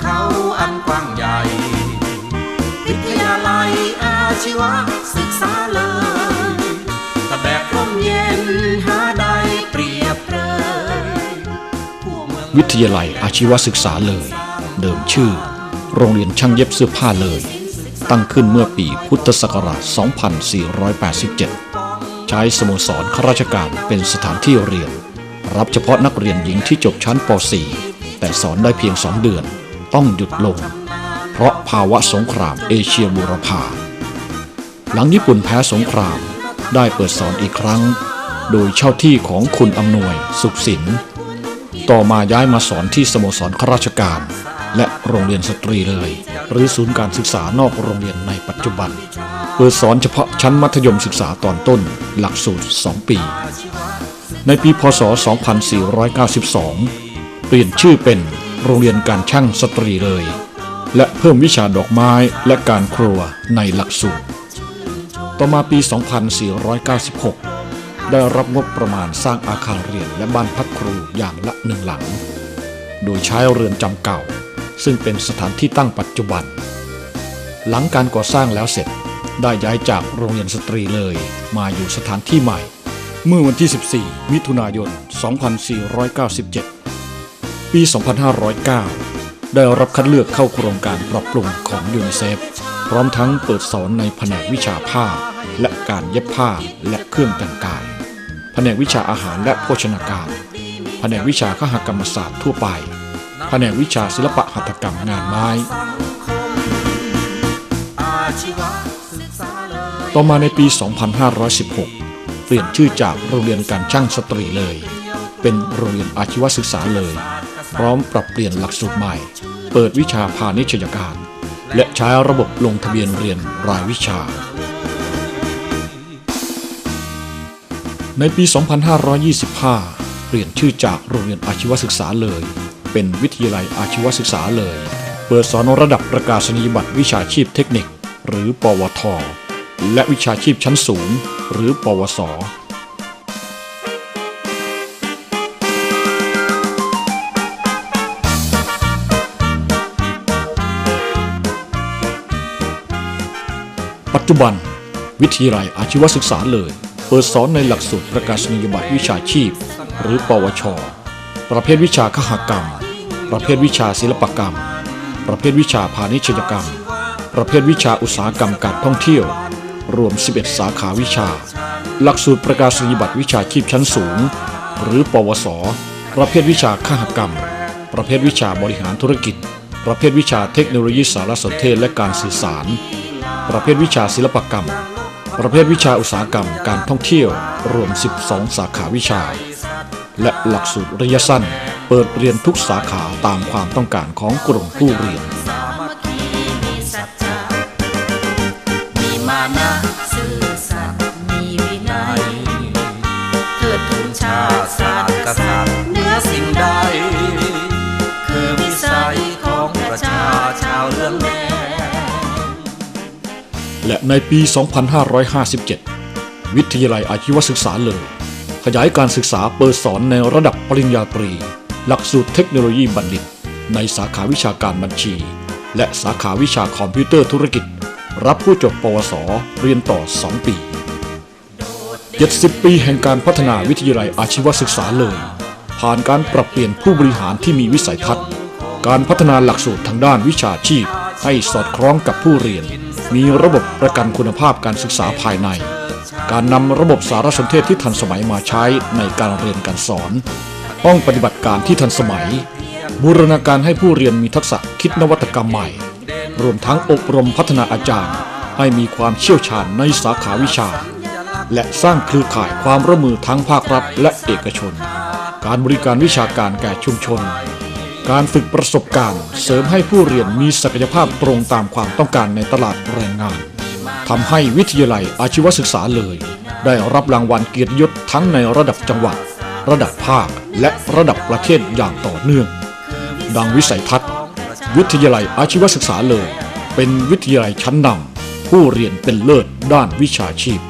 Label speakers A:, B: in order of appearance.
A: เขาอันกว้างใหญ่ วิทยาลัยอาชีวศึกษาเลยแต่แบบร่มเย็นหาได้เปรียบเลย
B: วิทยาลัยอาชีวศึกษาเลย เดิมชื่อ โรงเรียนช่างเย็บเสื้อผ้าเลย ตั้งขึ้นเมื่อปีพุทธศักราช 2487 ใช้สโมสรข้าราชการเป็นสถานที่เรียน รับเฉพาะนักเรียนหญิงที่จบชั้นป .4 แต่สอนได้เพียงสองเดือน ต้องหยุดลง เพราะภาวะสงครามเอเชียบูรพาหลังญี่ปุ่นแพ้สงครามได้เปิดสอนอีกครั้ง โดยเช่าที่ของคุณอำนวยสุขสิน ต่อมาย้ายมาสอนที่สโมสรข้าราชการ และโรงเรียนสตรีเลย หรือศูนย์การศึกษานอกโรงเรียนในปัจจุบัน เปิดสอนเฉพาะชั้นมัธยมศึกษาตอนต้นหลักสูตร 2 ปี ในปีพศ 2492 เปลี่ยนชื่อเป็น โรงเรียนการช่างสตรีเลย และเพิ่มวิชาดอกไม้และการครัวในหลักสูตร ต่อมาปี 2496 ได้รับงบประมาณสร้างอาคารเรียนและบ้านพักครูอย่างละหนึ่งหลัง โดยใช้เรือนจำเก่า ซึ่งเป็นสถานที่ตั้งปัจจุบัน หลังการก่อสร้างแล้วเสร็จได้ย้ายจากโรงเรียนสตรีเลยมาอยู่สถานที่ใหม่ เมื่อวันที่ 14 มิถุนายน 2497 ปี 2509 ได้รับคัดเลือกเข้าโครงการปรับปรุงของยูนิเซฟ พร้อมทั้งเปิดสอนในแผนกวิชาผ้า และการเย็บผ้าและเครื่องแต่งกาย แผนกวิชาอาหารและโภชนาการ แผนกวิชาคหกรรมศาสตร์ทั่วไป แผนกวิชาศิลปะหัตถกรรมงานไม้ต่อมาในปี 2516 เปลี่ยนชื่อจากโรงเรียนการช่างสตรีเลย เป็นโรงเรียนอาชีวศึกษาเลย พร้อมปรับเปลี่ยนหลักสูตรใหม่ เปิดวิชาพาณิชยการ และใช้ระบบลงทะเบียนเรียนรายวิชา ในปี 2525 เปลี่ยนชื่อจากโรงเรียนอาชีวศึกษาเลย เป็นวิทยาลัยอาชีวศึกษาเลย เปิดสอนระดับประกาศนียบัตรวิชาชีพเทคนิค หรือ ปวท และวิชาชีพชั้นสูง หรือ ปวส จจุบัน วิทยาลัยอาชีวศึกษาเลย เปิดสอนในหลักสูตรประกาศนียบัตรวิชาชีพ หรือปวช ประเภทวิชาคหกรรม ประเภทวิชาศิลปกรรม ประเภทวิชาพาณิชยกรรม ประเภทวิชาอุตสาหกรรมการท่องเที่ยว รวม 11 สาขาวิชา หลักสูตรประกาศนียบัตรวิชาชีพชั้นสูง หรือปวส ประเภทวิชาคหกรรม ประเภทวิชาบริหารธุรกิจ ประเภทวิชาเทคโนโลยีสารสนเทศและการสื่อสาร ประเภทวิชาศิลปกรรม ประเภทวิชาอุตสาหกรรมการท่องเที่ยวรวม 12 สาขาวิชา และหลักสูตรระยะสั้น เปิดเรียนทุกสาขาตามความต้องการของกลุ่มผู้เรียน ในปี 2557 วิทยาลัยอาชีวศึกษาเลย ขยายการศึกษาเปิดสอนในระดับปริญญาตรี หลักสูตรเทคโนโลยีบัณฑิต ในสาขาวิชาการบัญชี และสาขาวิชาคอมพิวเตอร์ธุรกิจ รับผู้จบปวส เรียนต่อ 2 ปี 70 ปีแห่งการพัฒนาวิทยาลัยอาชีวศึกษาเลย ผ่านการปรับเปลี่ยนผู้บริหารที่มีวิสัยทัศน์ การพัฒนาหลักสูตรทางด้านวิชาชีพ ให้สอดคล้องกับผู้เรียน มีระบบประกันคุณภาพการศึกษาภายใน การนำระบบสารสนเทศที่ทันสมัยมาใช้ในการเรียนการสอน ห้องปฏิบัติการที่ทันสมัย บูรณาการให้ผู้เรียนมีทักษะคิดนวัตกรรมใหม่ รวมทั้งอบรมพัฒนาอาจารย์ ให้มีความเชี่ยวชาญในสาขาวิชา และสร้างเครือข่ายความร่วมมือทั้งภาครัฐและเอกชน การบริการวิชาการแก่ชุมชน การฝึกประสบการณ์ เสริมให้ผู้เรียนมีศักยภาพตรงตามความต้องการในตลาดแรงงานทำให้วิทยาลัยอาชีวศึกษาเลย ได้รับรางวัลเกียรติยศทั้งในระดับจังหวัด ระดับภาค และระดับประเทศอย่างต่อเนื่อง ดังวิสัยทัศน์ วิทยาลัยอาชีวศึกษาเลย เป็นวิทยาลัยชั้นนำผู้เรียนเป็นเลิศด้านวิชาชีพ